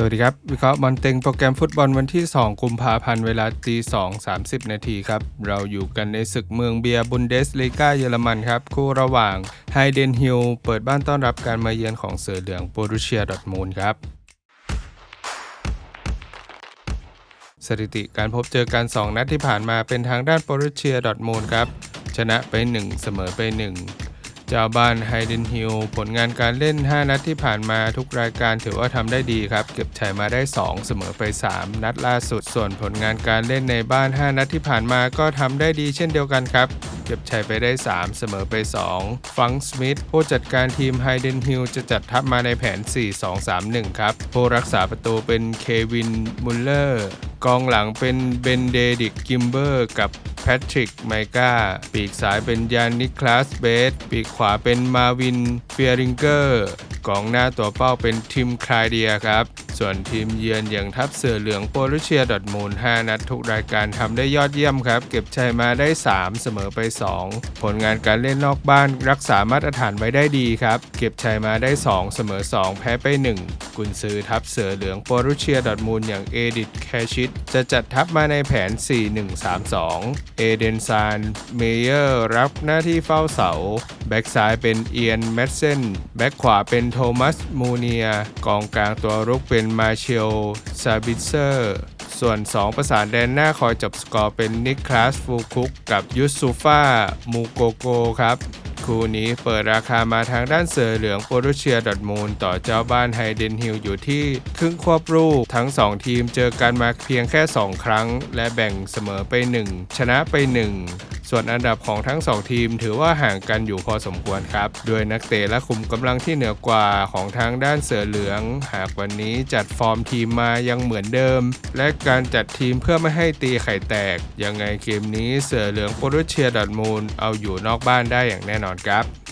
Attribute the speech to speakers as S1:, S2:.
S1: สวัสดีครับ วิเคราะห์บอลเต็งโปรแกรมฟุตบอลวันที่ 2 กุมภาพันธ์เวลาตี2 30นาทีครับ เราอยู่กันในศึกเมืองเบียร์บุนเดสลีกาเยอรมันครับ คู่ระหว่างไฮเดนฮิลเปิดบ้านต้อนรับการมาเยือนของเสือเหลืองโบรุเชียดอทมูลครับสถิติการพบเจอกัน 2 นัดที่ผ่านมาเป็นทางด้านโบรุเชียดอทมูลครับชนะไป 1 เสมอไป 1 เจ้าบ้านไฮเดนฮิลผลงานการเล่น 5 นัดที่ผ่านมาทุกรายการถือว่าทำได้ดีครับ เก็บชัยมาได้ 2 เสมอไป 3 นัดล่าสุด ส่วนผลงานการเล่นในบ้าน 5 นัดที่ผ่านมาก็ทำได้ดีเช่นเดียวกันครับเก็บชัยไปได้ 3 เสมอไป 2 ฟังสมิธผู้จัดการทีมไฮเดนฮิลจะจัดทัพมาในแผน 4-2-3-1 ครับ ผู้รักษาประตูเป็นเควินมุลเลอร์ กองหลังเป็นเบนเดดิกกิมเบอร์กับ พทริกไมกาปีกซ้ายเป็นยานนิคลาสเบส ปีกขวาเป็นมาวินเฟียริงเกอร์กองหน้าตัวเป้าเป็นทิมคลายเดียครับ ส่วนทีมเยือนอย่างทัพเสือเหลืองโปรตุเชียดอทมูล 5 นัดทุกรายการทำได้ยอดเยี่ยมครับ เก็บชัยมาได้ 3 เสมอไป 2 ผลงานการเล่นนอกบ้านรักษามาตรฐานไว้ได้ดีครับ เก็บชัยมาได้ 2 เสมอ 2 แพ้ไป 1 กุนซือทัพเสือเหลืองโปรตุเชียดอทมูลอย่างเอดิทแคชิต จะจัดทัพมาในแผน 4-1-3-2 เอเดนซานเมเยอร์รับหน้าที่เฝ้าเสา แบ็กซ้ายเป็นเอียนแมดเซนแบ็กขวาเป็นโทมัสมูเนีย กองกลางตัวรุกเป็นมาเชลซาบิเซอร์ ส่วน 2 ประสานแดนหน้าคอยจับสกอร์เป็นนิคลาสฟูคุกกับยุสซูฟามูโกโกครับ คู่นี้เปิดราคามาทางด้านเสือเหลืองโปรตุเชียดอทมูลต่อเจ้าบ้านไฮเดนฮิลอยู่ที่ครึ่งควบรูปทั้ง 2 ทีมเจอกันมาเพียงแค่ 2 ครั้ง และแบ่งเสมอไป 1 ชนะไป 1 ส่วนอันดับของทั้ง 2 ทีมถือว่าห่างกันอยู่พอสมควรครับด้วยนักเตะและคุมกำลังที่เหนือกว่าของทางด้านเสือเหลือง หากวันนี้จัดฟอร์มทีมมายังเหมือนเดิม และการจัดทีมเพื่อไม่ให้ตีไข่แตก ยังไงเกมนี้เสือเหลืองโปรตุเชียดอทมูลเอาอยู่นอกบ้านได้อย่างแน่นอนครับ